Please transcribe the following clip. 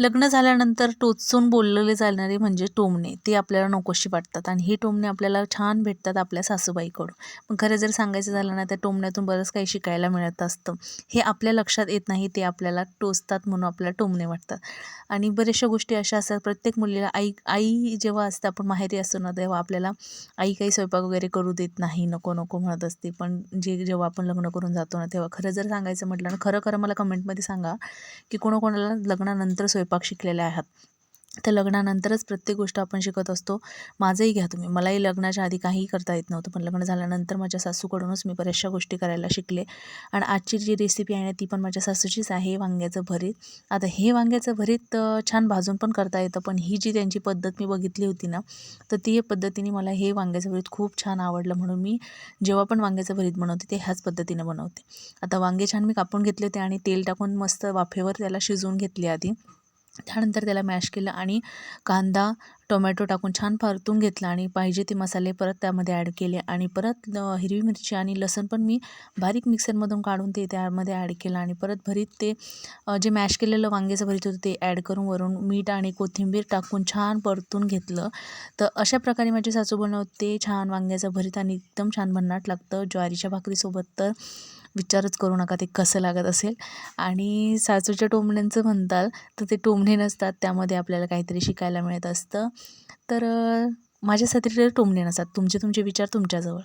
लग्न झाल्यानंतर टोचून बोललेले जाणारे म्हणजे टोमणे. ते आपल्याला नकोशी वाटतात आणि हे टोमणे आपल्याला छान भेटतात आपल्या सासूबाईकडून. पण खरं जर सांगायचं झालं ना त्या टोमण्यातून बरंच काही शिकायला मिळत असतं. हे आपल्या लक्षात येत नाही ते आपल्याला टोचतात म्हणून आपल्याला टोमणे वाटतात. आणि बऱ्याचशा गोष्टी अशा असतात प्रत्येक मुलीला आई आई जेव्हा असते आपण माहेरी असतो ना तेव्हा आपल्याला आई काही स्वयंपाक वगैरे करू देत नाही नको नको म्हणत असते. पण जे जेव्हा आपण लग्न करून जातो ना तेव्हा खरं जर सांगायचं म्हटलं ना खरं खरं मला कमेंटमध्ये सांगा की कोणाकोणाला लग्नानंतर स्वयंपाक शिकलेले आहात. तर लग्नानंतरच प्रत्येक गोष्ट आपण शिकत असतो. माझंही घ्या तुम्ही. मलाही लग्नाच्या आधी काहीही करता येत नव्हतं. पण लग्न झाल्यानंतर माझ्या सासूकडूनच मी बऱ्याचशा गोष्टी करायला शिकले. आणि आजची जी रेसिपी आहे ती पण माझ्या सासूचीच आहे वांग्याचं भरीत. आता हे वांग्याचं भरीत छान भाजून पण करता येतं. पण ही जी त्यांची पद्धत मी बघितली होती ना तर ती पद्धतीने मला हे वांग्याचं भरीत खूप छान आवडलं. म्हणून मी जेव्हा पण वांग्याचं भरीत बनवते ते ह्याच पद्धतीनं बनवते. आता वांगे छान मी कापून घेतले होते आणि तेल टाकून मस्त वाफेवर त्याला शिजवून घेतले आधी. त्यानंतर त्याला मॅश केलं आणि कांदा टोमॅटो टाकून छान परतून घेतला आणि पाहिजे ते मसाले परत त्यामध्ये ॲड केले. आणि परत हिरवी मिरची आणि लसण पण मी बारीक मिक्सरमधून काढून ते त्यामध्ये ॲड केलं. आणि परत भरीत ते जे मॅश केलेलं वांग्याचं भरीत होतं ते ॲड करून वरून मीठ आणि कोथिंबीर टाकून छान परतून घेतलं. तर अशा प्रकारे माझे सासू बनवते छान वांग्याचं भरीत आणि एकदम छान भन्नाट लागतं. ज्वारीच्या भाकरीसोबत तर विचारच करू नका ते कसं लागत असेल. आणि सासूच्या टोमण्यांचं म्हणताल तर ते टोमणे नसतात त्यामध्ये आपल्याला काहीतरी शिकायला मिळत असतं. तर माझ्यासाठी तर टोमणे नसतात. तुमचे तुमचे विचार तुमच्याजवळ.